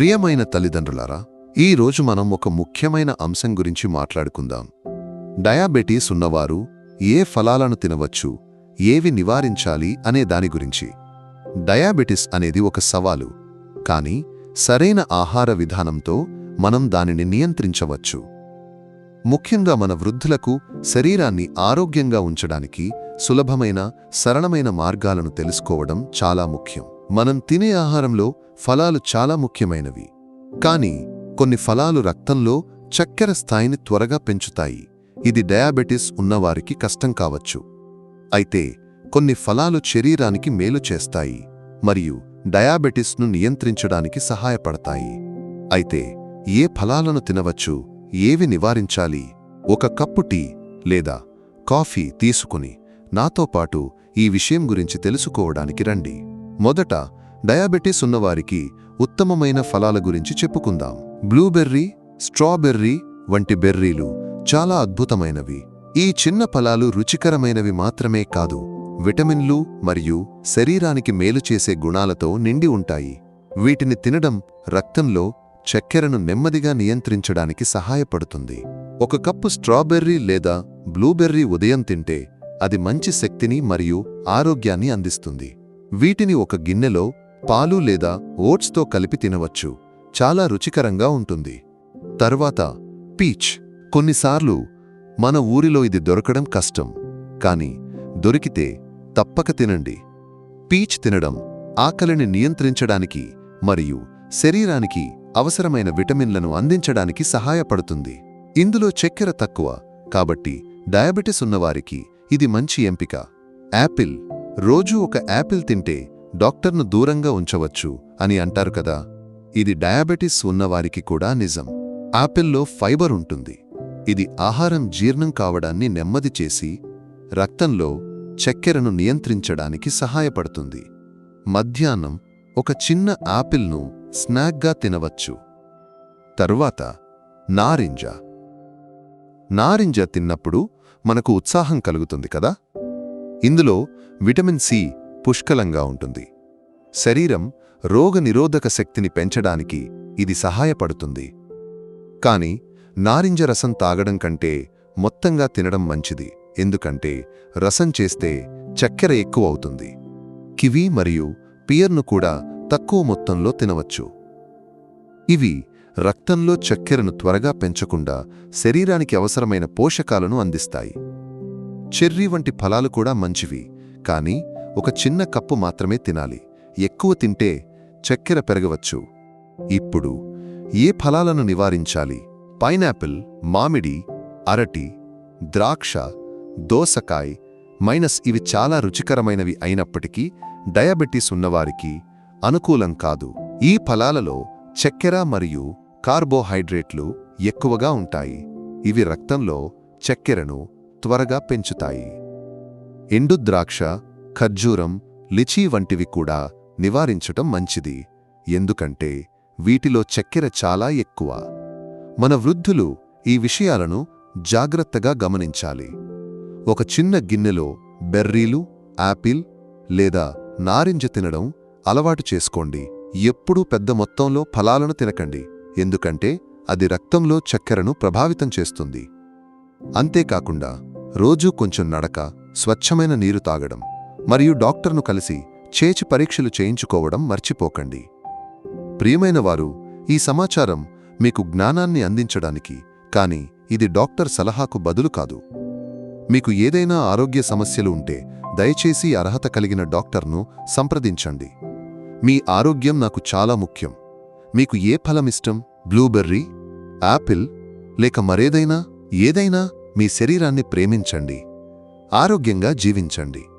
ప్రియమైన తల్లిదండ్రులారా ఈ రోజు మనం ఒక ముఖ్యమైన అంశం గురించి మాట్లాడుకుందాం. డయాబెటీస్ ఉన్నవారు ఏ ఫలాలను తినవచ్చు ఏవి నివారించాలి అనే దాని గురించి. డయాబెటిస్ అనేది ఒక సవాలు కానీ సరైన ఆహార విధానంతో మనం దానిని నియంత్రించవచ్చు. ముఖ్యంగా మన వృద్ధులకు శరీరాన్ని ఆరోగ్యంగా ఉంచడానికి సులభమైన సరళమైన మార్గాలను తెలుసుకోవడం చాలా ముఖ్యం. మనం తినే ఆహారంలో ఫలాలు చాలా ముఖ్యమైనవి. కానీ కొన్ని ఫలాలు రక్తంలో చక్కెర స్థాయిని త్వరగా పెంచుతాయి. ఇది డయాబెటిస్ ఉన్నవారికి కష్టం కావచ్చు. అయితే కొన్ని ఫలాలు శరీరానికి మేలు చేస్తాయి మరియు డయాబెటిస్ను నియంత్రించడానికి సహాయపడతాయి. అయితే ఏ ఫలాలను తినవచ్చు ఏవి నివారించాలి? ఒక కప్పు టీ లేదా కాఫీ తీసుకుని నాతో పాటు ఈ విషయం గురించి తెలుసుకోవడానికి రండి. మొదట డయాబెటిస్ ఉన్నవారికి ఉత్తమమైన ఫలాల గురించి చెప్పుకుందాం. బ్లూబెర్రీ స్ట్రాబెర్రీ వంటి బెర్రీలు చాలా అద్భుతమైనవి. ఈ చిన్న ఫలాలు రుచికరమైనవి మాత్రమే కాదు విటమిన్లు మరియు శరీరానికి మేలు చేసే గుణాలతో నిండి ఉంటాయి. వీటిని తినడం రక్తంలో చక్కెరను నెమ్మదిగా నియంత్రించడానికి సహాయపడుతుంది. ఒక కప్పు స్ట్రాబెర్రీ లేదా బ్లూబెర్రీ ఉదయం తింటే అది మంచి శక్తిని మరియు ఆరోగ్యాన్ని అందిస్తుంది. వీటిని ఒక గిన్నెలో పాలు లేదా ఓట్స్తో కలిపి తినవచ్చు. చాలా రుచికరంగా ఉంటుంది. తర్వాత పీచ్. కొన్నిసార్లు మన ఊరిలో ఇది దొరకడం కష్టం. కాని దొరికితే తప్పక తినండి. పీచ్ తినడం ఆకలిని నియంత్రించడానికి మరియు శరీరానికి అవసరమైన విటమిన్లను అందించడానికి సహాయపడుతుంది. ఇందులో చక్కెర తక్కువ కాబట్టి డయాబెటిస్ ఉన్నవారికి ఇది మంచి ఎంపిక. యాపిల్. రోజూ ఒక యాపిల్ తింటే డాక్టర్ను దూరంగా ఉంచవచ్చు అని అంటారు కదా. ఇది డయాబెటిస్ ఉన్నవారికి కూడా నిజం. యాపిల్లో ఫైబర్ ఉంటుంది. ఇది ఆహారం జీర్ణం కావడాన్ని నెమ్మది చేసి రక్తంలో చక్కెరను నియంత్రించడానికి సహాయపడుతుంది. మధ్యాహ్నం ఒక చిన్న యాపిల్ను స్నాక్గా తినవచ్చు. తరువాత నారింజ. నారింజ తిన్నప్పుడు మనకు ఉత్సాహం కలుగుతుంది కదా. ఇందులో విటమిన్ సి పుష్కలంగా ఉంటుంది. శరీరం రోగనిరోధక శక్తిని పెంచడానికి ఇది సహాయపడుతుంది. కాని నారింజ రసం తాగడం కంటే మొత్తంగా తినడం మంచిది ఎందుకంటే రసం చేస్తే చక్కెర ఎక్కువ అవుతుంది. కివి మరియు పియర్ను కూడా తక్కువ మొత్తంలో తినవచ్చు. ఇవి రక్తంలో చక్కెరను త్వరగా పెంచకుండా శరీరానికి అవసరమైన పోషకాలను అందిస్తాయి. చెర్రీ వంటి ఫలాలు కూడా మంచివి. కానీ ఒక చిన్న కప్పు మాత్రమే తినాలి. ఎక్కువ తింటే చక్కెర పెరగవచ్చు. ఇప్పుడు ఏ ఫలాలను నివారించాలి? పైనాపిల్ మామిడి అరటి ద్రాక్ష దోసకాయ్ మైనస్ ఇవి చాలా రుచికరమైనవి అయినప్పటికీ డయాబెటీస్ ఉన్నవారికి అనుకూలం కాదు. ఈ ఫలాలలో చక్కెర మరియు కార్బోహైడ్రేట్లు ఎక్కువగా ఉంటాయి. ఇవి రక్తంలో చక్కెరను త్వరగా పెంచుతాయి. ఎండు ద్రాక్ష ఖర్జూరం లిచీ వంటివి కూడా నివారించటం మంచిది. ఎందుకంటే వీటిలో చక్కెర చాలా ఎక్కువ. మన వృద్ధులు ఈ విషయాలను జాగ్రత్తగా గమనించాలి. ఒక చిన్న గిన్నెలో బెర్రీలు యాపిల్ లేదా నారింజ తినడం అలవాటు చేసుకోండి. ఎప్పుడూ పెద్ద మొత్తంలో ఫలాలను తినకండి. ఎందుకంటే అది రక్తంలో చక్కెరను ప్రభావితం చేస్తుంది. అంతేకాకుండా రోజూ కొంచెం నడక స్వచ్ఛమైన నీరు తాగడం మరియు డాక్టర్ను కలిసి చేచి పరీక్షలు చేయించుకోవడం మర్చిపోకండి. ప్రియమైన వారు ఈ సమాచారం మీకు జ్ఞానాన్ని అందించడానికి కానీ ఇది డాక్టర్ సలహాకు బదులు కాదు. మీకు ఏదైనా ఆరోగ్య సమస్యలు ఉంటే దయచేసి అర్హత కలిగిన డాక్టర్ను సంప్రదించండి. మీ ఆరోగ్యం నాకు చాలా ముఖ్యం. మీకు ఏ ఫలమిష్టం బ్లూబెర్రీ? యాపిల్ లేక మరేదైనా? ఏదైనా? మీ శరీరాన్ని ప్రేమించండి. ఆరోగ్యంగా జీవించండి.